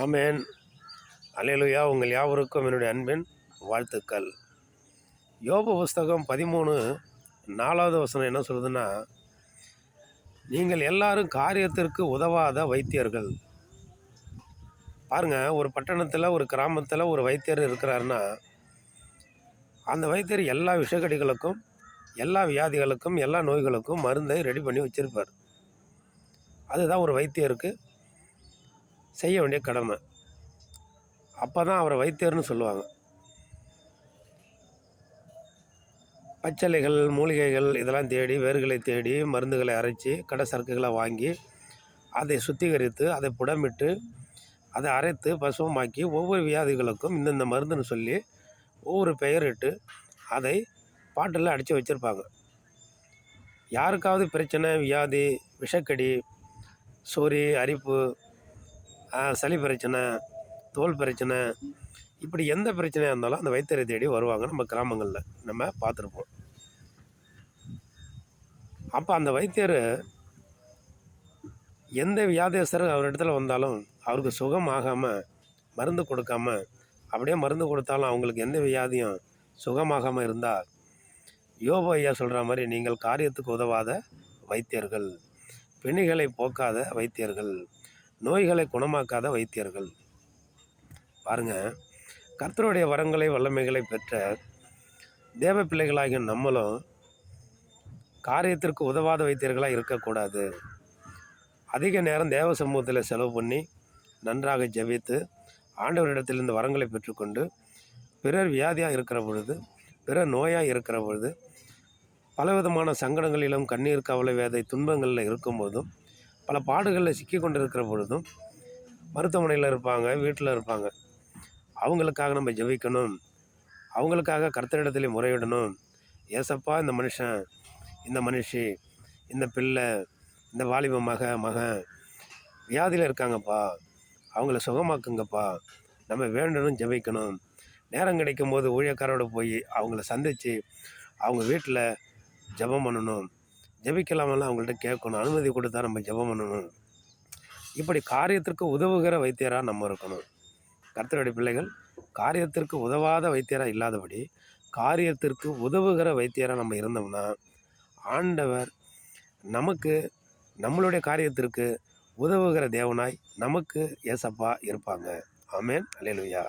ஆமேன். அலையலுயா உங்கள் யாவருக்கும் என்னுடைய அன்பின் வாழ்த்துக்கள். யோப புஸ்தகம் பதிமூணு நாலாவது வசனம் என்ன சொல்லுதுன்னா நீங்கள் எல்லாரும் காரியத்திற்கு உதவாத வைத்தியர்கள். பாருங்க ஒரு பட்டணத்தில் ஒரு கிராமத்தில் ஒரு வைத்தியர் இருக்கிறாருன்னா அந்த வைத்தியர் எல்லா விஷக்கடிகளுக்கும் எல்லா வியாதிகளுக்கும் எல்லா நோய்களுக்கும் மருந்தை ரெடி பண்ணி வச்சுருப்பார். அதுதான் ஒரு வைத்தியருக்கு செய்ய வேண்டிய கடமை. அப்போ தான் அவரை வைத்தியர்னு சொல்லுவாங்க. பச்சலைகள் மூலிகைகள் இதெல்லாம் தேடி வேர்களை தேடி மருந்துகளை அரைச்சி கடை சரக்குகளை வாங்கி அதை சுத்திகரித்து அதை புடமிட்டு அதை அரைத்து பசுவமாக்கி ஒவ்வொரு வியாதிகளுக்கும் இந்தந்த மருந்துன்னு சொல்லி ஒவ்வொரு பெயரிட்டு அதை பாட்டில் அடித்து வச்சுருப்பாங்க. யாருக்காவது பிரச்சனை வியாதி விஷக்கடி சொறி அரிப்பு சளி பிரச்சனை தோல் பிரச்சனை இப்படி எந்த பிரச்சனையாக இருந்தாலும் அந்த வைத்தியரை தேடி வருவாங்க நம்ம கிராமங்களில். நம்ம பார்த்துருப்போம். அப்போ அந்த வைத்தியர் எந்த வியாதியஸ்தர் அவர் இடத்துல வந்தாலும் அவருக்கு சுகம் ஆகாமல் மருந்து கொடுக்காம அப்படியே மருந்து கொடுத்தாலும் அவங்களுக்கு எந்த வியாதியும் சுகமாகாமல் இருந்தால் யோபோ ஐயா சொல்கிற மாதிரி நீங்கள் காரியத்துக்கு உதவாத வைத்தியர்கள் பிணிகளை போக்காத வைத்தியர்கள். நோய்களை குணமாக்காத வைத்தியர்கள். பாருங்க கர்த்தருடைய வரங்களை வல்லமைகளை பெற்ற தேவ பிள்ளைகளாகிய நம்மளும் காரியத்திற்கு உதவாத வைத்தியர்களாக இருக்கக்கூடாது. அதிக நேரம் தேவ சமூகத்தில் செலவு பண்ணி நன்றாக ஜெபித்து ஆண்டவரிடத்தில் இந்த வரங்களை பெற்றுக்கொண்டு பிறர் வியாதியாக இருக்கிற பொழுது பிறர் நோயாக இருக்கிற பொழுது பலவிதமான சங்கடங்களிலும் கண்ணீர் கவலை வேதை துன்பங்களில் இருக்கும்போதும் பல பாடுகளில் சிக்கி கொண்டு இருக்கிற பொழுதும் மருத்துவமனையில் இருப்பாங்க வீட்டில் இருப்பாங்க. அவங்களுக்காக நம்ம ஜெபிக்கணும். அவங்களுக்காக கர்த்தரிடத்துல முறையிடணும். ஏசப்பா இந்த மனுஷன் இந்த மனுஷி இந்த பிள்ளை இந்த வாலிப மக மகன் வியாதியில் இருக்காங்கப்பா. அவங்கள சுகமாக்குங்கப்பா. நம்ம வேண்டணும் ஜெபிக்கணும். நேரம் கிடைக்கும் போது ஊழியக்காரோட போய் அவங்கள சந்தித்து அவங்க வீட்டில் ஜெபம் பண்ணணும். ஜெபிக்கலாமெல்லாம் அவங்கள்ட்ட கேட்கணும். அனுமதி கொடுத்தா நம்ம ஜெபம் பண்ணணும். இப்படி காரியத்திற்கு உதவுகிற வைத்தியராக நம்ம இருக்கணும். கர்த்தருடைய பிள்ளைகள் காரியத்திற்கு உதவாத வைத்தியராக இல்லாதபடி காரியத்திற்கு உதவுகிற வைத்தியராக நம்ம இருந்தோம்னா ஆண்டவர் நமக்கு நம்மளுடைய காரியத்திற்கு உதவுகிற தேவனாய் நமக்கு ஏசப்பா இருப்பாங்க. ஆமேன். அலையலுயா